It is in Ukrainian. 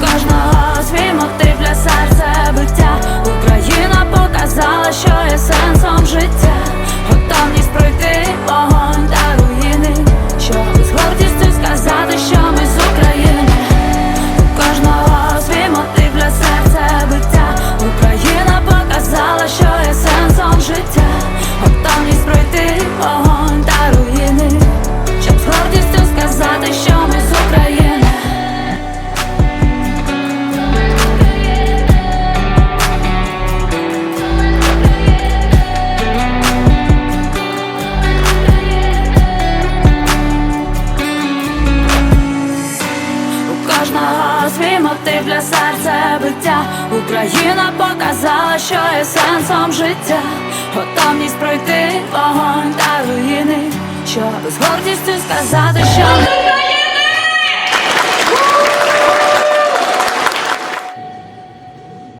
Кожного свій мотив для серця биття. Кожного свій мотив для серця биття. Україна показала, що є сенсом життя. Готовність пройти вогонь та руїни. Щоб з гордістю сказати, що